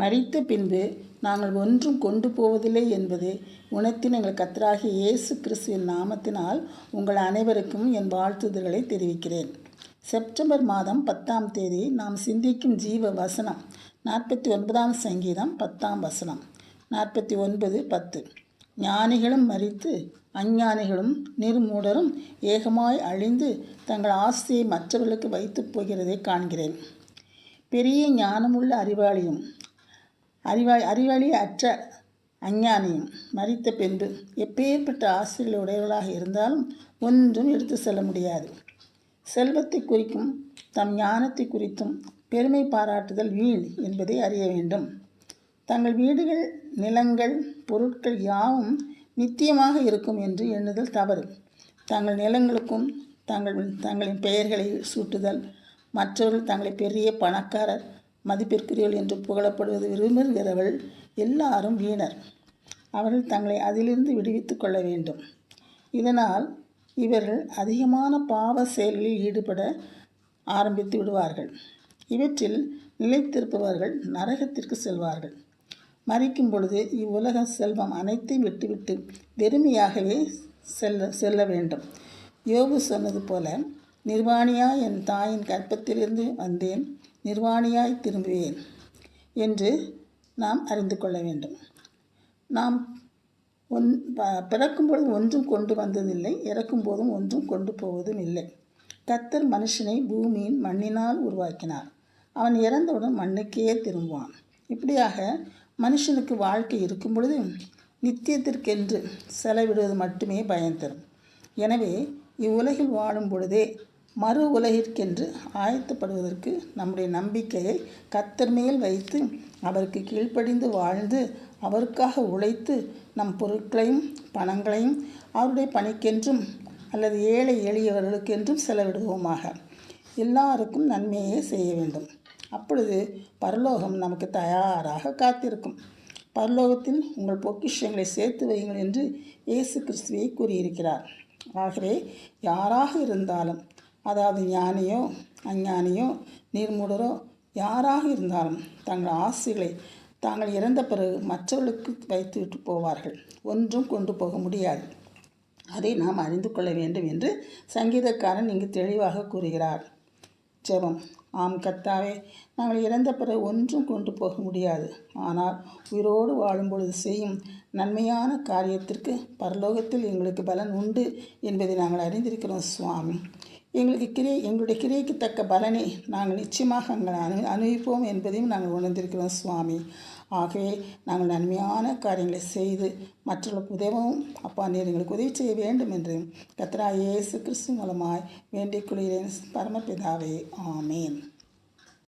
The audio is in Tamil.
மறித்த பின்பு நாங்கள் ஒன்றும் கொண்டு போவதில்லை என்பது உணர்த்தின எங்கள் கத்தராகிய இயேசு கிறிஸ்துவின் நாமத்தினால் உங்கள் அனைவருக்கும் என் வாழ்த்துதல்களை தெரிவிக்கிறேன். செப்டம்பர் மாதம் பத்தாம் தேதி நாம் சிந்திக்கும் ஜீவ வசனம் நாற்பத்தி ஒன்பதாம் சங்கீதம் பத்தாம் வசனம் நாற்பத்தி ஒன்பது பத்து. ஞானிகளும் மறித்து அஞ்ஞானிகளும் நிர்மூடரும் ஏகமாய் அழிந்து தங்கள் ஆஸ்தியை மற்றவர்களுக்கு வைத்துப் போகிறதை காண்கிறேன். பெரிய ஞானமுள்ள அறிவாளியும் அறிவாய் அறிவாளி அற்ற அஞ்ஞானியும் மறித்த பின்பு எப்பேற்பட்ட ஆசிரியர்கள் உடையவர்களாக இருந்தாலும் ஒன்றும் எடுத்து செல்ல முடியாது. செல்வத்தை குறிக்கும் தம் ஞானத்தை குறித்தும் பெருமை பாராட்டுதல் வீண் என்பதை அறிய வேண்டும். தங்கள் வீடுகள் நிலங்கள் பொருட்கள் யாவும் நித்தியமாக இருக்கும் என்று எண்ணுதல் தவறு. தங்கள் நிலங்களுக்கும் தங்கள் தங்களின் பெயர்களை சூட்டுதல் மற்றவர்கள் தங்களை பெரிய பணக்காரர் மதிப்பிற்கிறீர்கள் என்று புகழப்படுவது விரும்புகிறவள் எல்லாரும் வீணர். அவர்கள் தங்களை அதிலிருந்து விடுவித்து கொள்ள வேண்டும். இதனால் இவர்கள் அதிகமான பாவ செயல்களில் ஈடுபட ஆரம்பித்து விடுவார்கள். இவற்றில் நிலைத்திருப்பவர்கள் நரகத்திற்கு செல்வார்கள். மறிக்கும் பொழுது இவ்வுலக செல்வம் அனைத்தையும் விட்டுவிட்டு வெறுமையாகவே செல்ல செல்ல வேண்டும். யோபு சொன்னது போல நிர்வாணியா என் தாயின் கற்பத்திலிருந்து வந்தேன். நிர்வாணியாய் திரும்புவேன் என்று நாம் அறிந்து கொள்ள வேண்டும். நாம் ஒன் பிறக்கும் பொழுது ஒன்றும் கொண்டு வந்ததில்லை இறக்கும் போதும் ஒன்றும் கொண்டு போவதும் இல்லை. கத்தர் மனுஷனை பூமியின் மண்ணினால் உருவாக்கினார். அவன் இறந்தவுடன் மண்ணுக்கே திரும்புவான். இப்படியாக மனுஷனுக்கு வாழ்க்கை இருக்கும் பொழுது நித்தியத்திற்கென்று செலவிடுவது மட்டுமே பயன் தரும். எனவே இவ்வுலகில் வாழும் பொழுதே மறு உலகிற்கென்று ஆயத்தப்படுவதற்கு நம்முடைய நம்பிக்கையை கத்தர் மேல் வைத்து அவருக்கு கீழ்ப்படிந்து வாழ்ந்து அவருக்காக உழைத்து நம் பொருட்களையும் பணங்களையும் அவருடைய பணிக்கென்றும் அல்லது ஏழை எளியவர்களுக்கென்றும் செலவிடுவோமாக. எல்லாருக்கும் நன்மையே செய்ய வேண்டும். அப்பொழுது பரலோகம் நமக்கு தயாராக காத்திருக்கும். பரலோகத்தில் உங்கள் பொக்கிஷங்களை சேர்த்து வையுங்கள் என்று இயேசு கிறிஸ்துவை கூறியிருக்கிறார். ஆகவே யாராக இருந்தாலும் அதாவது ஞானியோ அஞ்ஞானியோ நீர்மூடரோ யாராக இருந்தாலும் தங்கள் ஆசைகளை தாங்கள் இறந்த பிறகு மற்றவர்களுக்கு வைத்துவிட்டு போவார்கள். ஒன்றும் கொண்டு போக முடியாது. அதை நாம் அறிந்து கொள்ள வேண்டும் என்று சங்கீதக்காரன் இங்கு தெளிவாக கூறுகிறார். ஜெபம். ஆம் கத்தாவே நாங்கள் இறந்த பிறகு ஒன்றும் கொண்டு போக முடியாது. ஆனால் உயிரோடு வாழும்பொழுது செய்யும் நன்மையான காரியத்திற்கு பரலோகத்தில் எங்களுக்கு பலன் உண்டு என்பதை நாங்கள் அறிந்திருக்கிறோம் சுவாமி. எங்களுக்கு கிரை எங்களுடைய கிரைக்கு தக்க பலனை நாங்கள் நிச்சயமாக அங்கே அனு அனுபவிப்போம் என்பதையும் நாங்கள் உணர்ந்திருக்கிறோம் சுவாமி. ஆகவே நாங்கள் நன்மையான காரியங்களை செய்து மற்றவர்களுக்கு உதவும் அப்பா நீர் எங்களுக்கு உதவி செய்ய வேண்டும் என்று கத்ரா இயேசு கிறிஸ்து மூலமாய் வேண்டிக் கொள்கிறேன். பரமபிதாவே ஆமேன்.